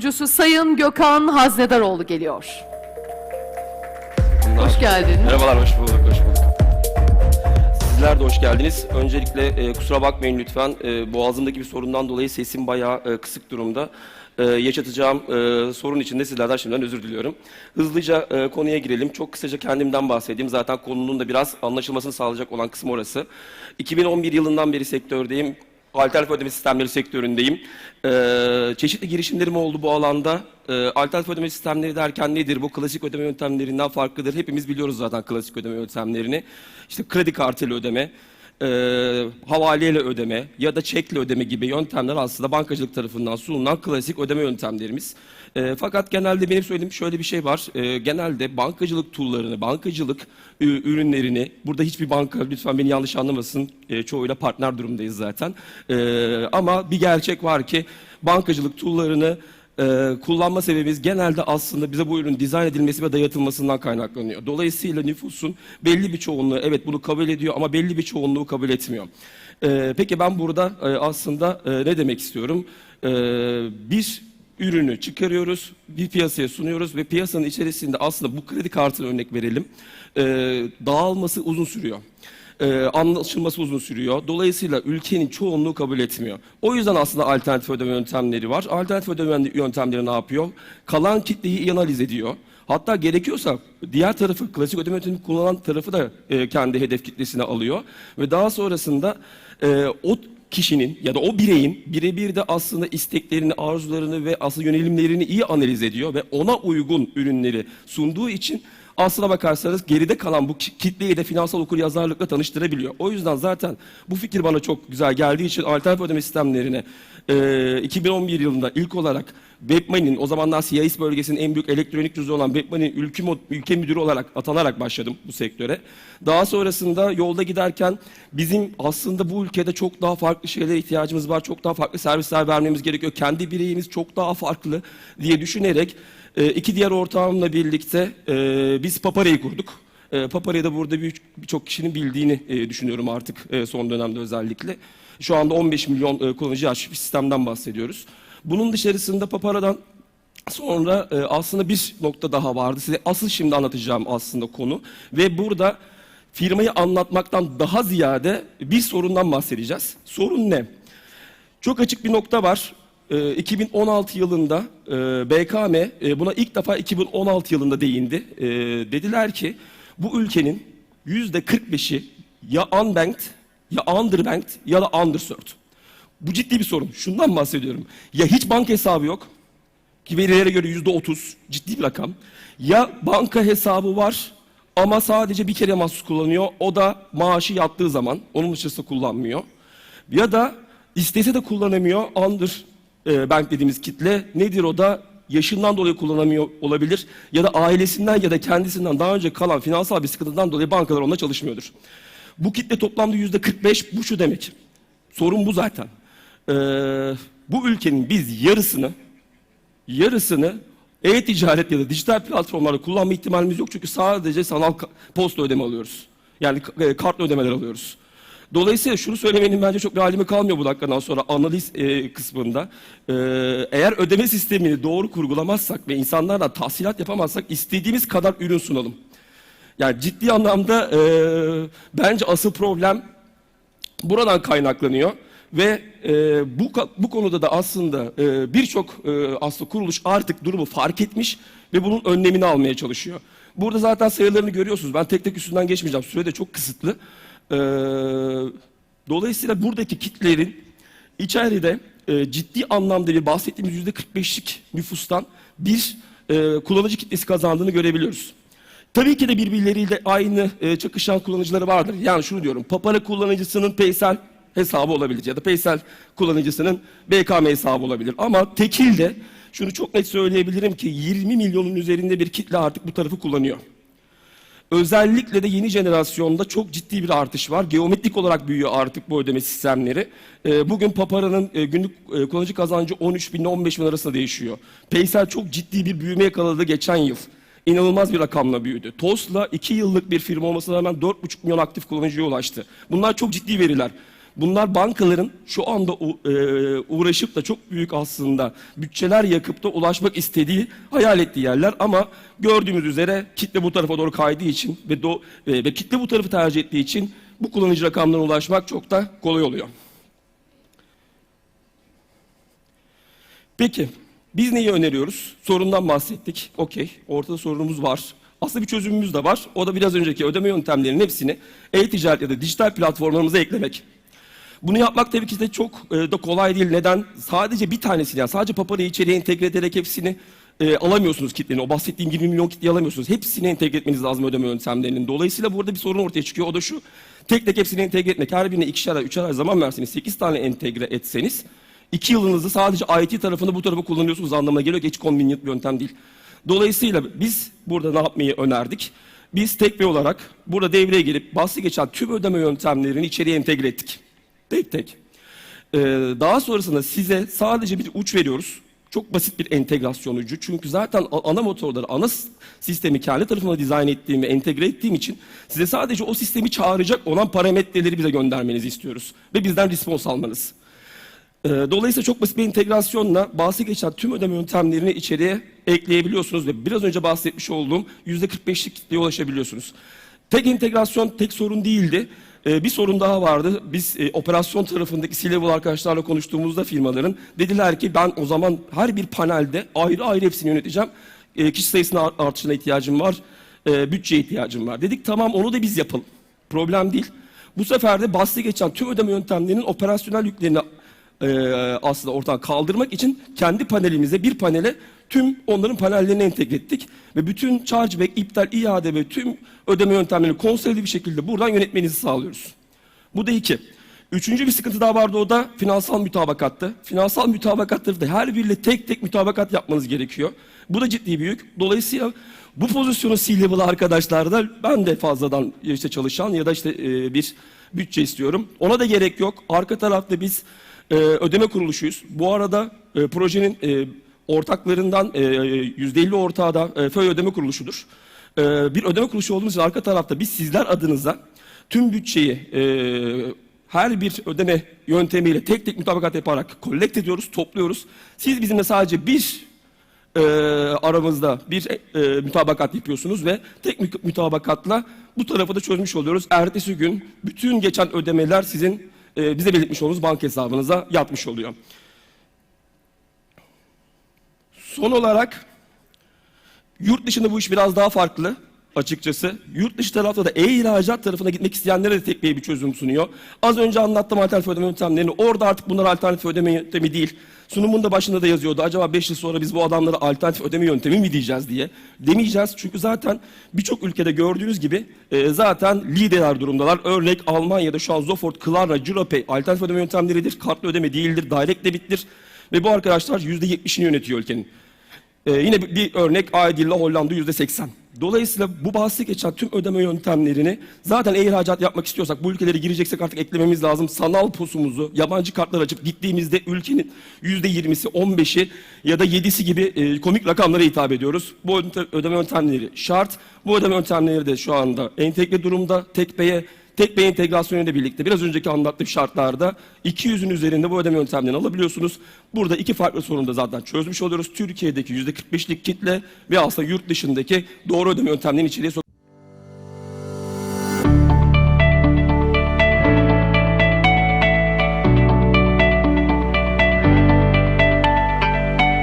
kurucusu Sayın Gökhan Haznedaroğlu geliyor. Hoş geldin. Merhabalar, hoş bulduk, hoş bulduk. Sizler de hoş geldiniz. Öncelikle e, kusura bakmayın lütfen. E, boğazımdaki bir sorundan dolayı sesim bayağı e, kısık durumda. E, yaşatacağım e, sorun için de sizlerden şimdiden özür diliyorum. Hızlıca e, konuya girelim. Çok kısaca kendimden bahsedeyim. Zaten konunun da biraz anlaşılmasını sağlayacak olan kısım orası. 2011 yılından beri sektördeyim. Alternatif ödeme sistemleri sektöründeyim. Ee, çeşitli girişimlerim oldu bu alanda. Ee, alternatif ödeme sistemleri derken nedir? Bu klasik ödeme yöntemlerinden farklıdır. Hepimiz biliyoruz zaten klasik ödeme yöntemlerini. İşte kredi kartıyla ödeme, e, havaleyle ödeme ya da çekle ödeme gibi yöntemler aslında bankacılık tarafından sunulan klasik ödeme yöntemlerimiz. E, fakat genelde benim söylediğim şöyle bir şey var. E, genelde bankacılık tool'larını, bankacılık e, ürünlerini, burada hiçbir banka lütfen beni yanlış anlamasın, e, çoğuyla partner durumdayız zaten. E, ama bir gerçek var ki bankacılık tool'larını e, kullanma sebebimiz genelde aslında bize bu ürün dizayn edilmesi ve dayatılmasından kaynaklanıyor. Dolayısıyla nüfusun belli bir çoğunluğu evet bunu kabul ediyor ama belli bir çoğunluğu kabul etmiyor. E, peki ben burada e, aslında e, ne demek istiyorum? E, bir ürünü çıkarıyoruz, bir piyasaya sunuyoruz ve piyasanın içerisinde aslında bu kredi kartını örnek verelim. E, dağılması uzun sürüyor e, anlaşılması uzun sürüyor. Dolayısıyla ülkenin çoğunluğu kabul etmiyor. O yüzden aslında alternatif ödeme yöntemleri var. Alternatif ödeme yöntemleri ne yapıyor? Kalan kitleyi iyi analiz ediyor. Hatta gerekiyorsa diğer tarafı, klasik ödeme yöntemi kullanan tarafı da e, kendi hedef kitlesine alıyor. Ve daha sonrasında e, o kişinin ya da o bireyin birebir de aslında isteklerini, arzularını ve aslında yönelimlerini iyi analiz ediyor ve ona uygun ürünleri sunduğu için aslına bakarsanız geride kalan bu ki- kitleyi de finansal okuryazarlıkla tanıştırabiliyor. O yüzden zaten bu fikir bana çok güzel geldiği için alternatif ödeme sistemlerine e, 2011 yılında ilk olarak Webmoney'nin o zamanlar CIS bölgesinin en büyük elektronik cüzdanı olan Webmoney'nin ülke, ülke müdürü olarak atanarak başladım bu sektöre. Daha sonrasında yolda giderken bizim aslında bu ülkede çok daha farklı şeylere ihtiyacımız var. Çok daha farklı servisler vermemiz gerekiyor. Kendi bireyimiz çok daha farklı diye düşünerek e, iki diğer ortağımla birlikte e, biz Papara'yı kurduk. E, Papara'yı da burada bir- birçok kişinin bildiğini düşünüyorum artık son dönemde özellikle. Şu anda 15 milyon kullanıcı açmış bir sistemden bahsediyoruz. Bunun dışarısında Papara'dan sonra e, aslında bir nokta daha vardı. Size asıl şimdi anlatacağım aslında konu. Ve burada firmayı anlatmaktan daha ziyade bir sorundan bahsedeceğiz. Sorun ne? Çok açık bir nokta var. Ee, 2016 yılında e, BKM e, buna ilk defa 2016 yılında değindi. E, dediler ki bu ülkenin yüzde 45'i ya unbanked ya underbanked ya da underserved. Bu ciddi bir sorun. Şundan bahsediyorum. Ya hiç banka hesabı yok ki verilere göre yüzde 30 ciddi bir rakam. Ya banka hesabı var ama sadece bir kere mahsus kullanıyor. O da maaşı yattığı zaman. Onun dışında kullanmıyor. Ya da istese de kullanamıyor. Under e, bank dediğimiz kitle nedir o da yaşından dolayı kullanamıyor olabilir ya da ailesinden ya da kendisinden daha önce kalan finansal bir sıkıntıdan dolayı bankalar onunla çalışmıyordur. Bu kitle toplamda yüzde 45 bu şu demek. Sorun bu zaten. Ee, bu ülkenin biz yarısını yarısını e-ticaret ya da dijital platformlarda kullanma ihtimalimiz yok. Çünkü sadece sanal posta ödeme alıyoruz. Yani e, kartla ödemeler alıyoruz. Dolayısıyla şunu söylemenin bence çok bir halimi kalmıyor bu dakikadan sonra analiz e, kısmında. E, eğer ödeme sistemini doğru kurgulamazsak ve insanlarla tahsilat yapamazsak istediğimiz kadar ürün sunalım. Yani ciddi anlamda e, bence asıl problem buradan kaynaklanıyor ve e, bu bu konuda da aslında e, birçok e, aslında kuruluş artık durumu fark etmiş ve bunun önlemini almaya çalışıyor. Burada zaten sayılarını görüyorsunuz. Ben tek tek üstünden geçmeyeceğim. Süre de çok kısıtlı. E, dolayısıyla buradaki kitlerin içeride e, ciddi anlamda bir bahsettiğimiz yüzde 45'lik nüfustan bir e, kullanıcı kitlesi kazandığını görebiliyoruz. Tabii ki de birbirleriyle aynı e, çakışan kullanıcıları vardır. Yani şunu diyorum, Papara kullanıcısının Paysel hesabı olabilir ya da Paysel kullanıcısının BKM hesabı olabilir. Ama tekilde şunu çok net söyleyebilirim ki 20 milyonun üzerinde bir kitle artık bu tarafı kullanıyor. Özellikle de yeni jenerasyonda çok ciddi bir artış var. Geometrik olarak büyüyor artık bu ödeme sistemleri. Ee, bugün Papara'nın e, günlük e, kullanıcı kazancı 13 bin ile 15 bin arasında değişiyor. Paysel çok ciddi bir büyüme yakaladı geçen yıl. İnanılmaz bir rakamla büyüdü. TOS'la 2 yıllık bir firma olmasına rağmen 4,5 milyon aktif kullanıcıya ulaştı. Bunlar çok ciddi veriler. Bunlar bankaların şu anda e, uğraşıp da çok büyük aslında bütçeler yakıp da ulaşmak istediği, hayal ettiği yerler ama gördüğümüz üzere kitle bu tarafa doğru kaydığı için ve, do- e, ve kitle bu tarafı tercih ettiği için bu kullanıcı rakamlarına ulaşmak çok da kolay oluyor. Peki biz neyi öneriyoruz? Sorundan bahsettik. Okey. Ortada sorunumuz var. Aslında bir çözümümüz de var. O da biraz önceki ödeme yöntemlerinin hepsini e-ticaret ya da dijital platformlarımıza eklemek. Bunu yapmak tabii ki de çok e, da kolay değil. Neden? Sadece bir tanesini yani sadece Papara'yı içeriye entegre ederek hepsini e, alamıyorsunuz kitlenin. O bahsettiğim 20 milyon kitleyi alamıyorsunuz. Hepsini entegre etmeniz lazım ödeme yöntemlerinin. Dolayısıyla burada bir sorun ortaya çıkıyor. O da şu. Tek tek hepsini entegre etmek. Her birine ikişer ay, üçer ay zaman verseniz, 8 tane entegre etseniz iki yılınızı sadece IT tarafını bu tarafa kullanıyorsunuz anlamına geliyor ki hiç convenient bir yöntem değil. Dolayısıyla biz burada ne yapmayı önerdik? Biz Tekbey olarak burada devreye girip bahsi geçen tüm ödeme yöntemlerini içeriye entegre ettik. Tek tek. Ee, daha sonrasında size sadece bir uç veriyoruz. Çok basit bir entegrasyon ucu. Çünkü zaten ana motorları, ana sistemi kendi tarafıma dizayn ettiğim ve entegre ettiğim için size sadece o sistemi çağıracak olan parametreleri bize göndermenizi istiyoruz. Ve bizden respons almanız. Ee, Dolayısıyla çok basit bir entegrasyonla bahsi geçen tüm ödeme yöntemlerini içeriye ekleyebiliyorsunuz ve biraz önce bahsetmiş olduğum %45'lik kitleye ulaşabiliyorsunuz. Tek entegrasyon tek sorun değildi. Ee, bir sorun daha vardı. Biz e, operasyon tarafındaki C-level arkadaşlarla konuştuğumuzda firmaların dediler ki ben o zaman her bir panelde ayrı ayrı hepsini yöneteceğim. E, kişi sayısının art- artışına ihtiyacım var. E, bütçeye ihtiyacım var. Dedik tamam onu da biz yapalım. Problem değil. Bu sefer de bahsi geçen tüm ödeme yöntemlerinin operasyonel yüklerini e, aslında ortadan kaldırmak için kendi panelimize bir panele tüm onların panellerini entegre ettik ve bütün chargeback, iptal, iade ve tüm ödeme yöntemlerini konsolide bir şekilde buradan yönetmenizi sağlıyoruz. Bu da iki. Üçüncü bir sıkıntı daha vardı o da finansal mütabakattı. Finansal mütabakatları da her biriyle tek tek mütabakat yapmanız gerekiyor. Bu da ciddi bir yük. Dolayısıyla bu pozisyonu C-level arkadaşlarda ben de fazladan işte çalışan ya da işte e, bir bütçe istiyorum. Ona da gerek yok. Arka tarafta biz e, ödeme kuruluşuyuz. Bu arada e, projenin e, ortaklarından e, %50 ortağı da e, FÖY ödeme kuruluşudur. E, bir ödeme kuruluşu olduğumuz için arka tarafta biz sizler adınıza tüm bütçeyi e, her bir ödeme yöntemiyle tek tek mutabakat yaparak collect ediyoruz, topluyoruz. Siz bizimle sadece bir e, aramızda bir e, mütabakat yapıyorsunuz ve tek mü- mütabakatla bu tarafı da çözmüş oluyoruz. Ertesi gün bütün geçen ödemeler sizin e, bize belirtmiş olduğunuz banka hesabınıza yatmış oluyor. Son olarak Yurt dışında bu iş biraz daha farklı açıkçası. Yurt dışı tarafta da e-ihracat tarafına gitmek isteyenlere de tekbeye bir çözüm sunuyor. Az önce anlattım alternatif ödeme yöntemlerini. Orada artık bunlar alternatif ödeme yöntemi değil. Sunumun da başında da yazıyordu. Acaba 5 yıl sonra biz bu adamlara alternatif ödeme yöntemi mi diyeceğiz diye. Demeyeceğiz çünkü zaten birçok ülkede gördüğünüz gibi e, zaten liderler durumdalar. Örnek Almanya'da şu an Zofort, Klarna, Giropay alternatif ödeme yöntemleridir. Kartlı ödeme değildir, direct debittir. Ve bu arkadaşlar %70'ini yönetiyor ülkenin. Ee, yine bir, örnek Aydil'le Hollanda yüzde seksen. Dolayısıyla bu bahsi geçen tüm ödeme yöntemlerini zaten e-ihracat yapmak istiyorsak bu ülkelere gireceksek artık eklememiz lazım. Sanal posumuzu yabancı kartlar açıp gittiğimizde ülkenin yüzde yirmisi, on beşi ya da yedisi gibi e, komik rakamlara hitap ediyoruz. Bu öde- ödeme yöntemleri şart. Bu ödeme yöntemleri de şu anda entegre durumda. Tekbeye Tek Bey entegrasyonuyla birlikte biraz önceki anlattığım şartlarda 200'ün üzerinde bu ödeme yöntemlerini alabiliyorsunuz. Burada iki farklı sorunu da zaten çözmüş oluyoruz. Türkiye'deki %45'lik kitle ve aslında yurt dışındaki doğru ödeme yöntemlerini içeriye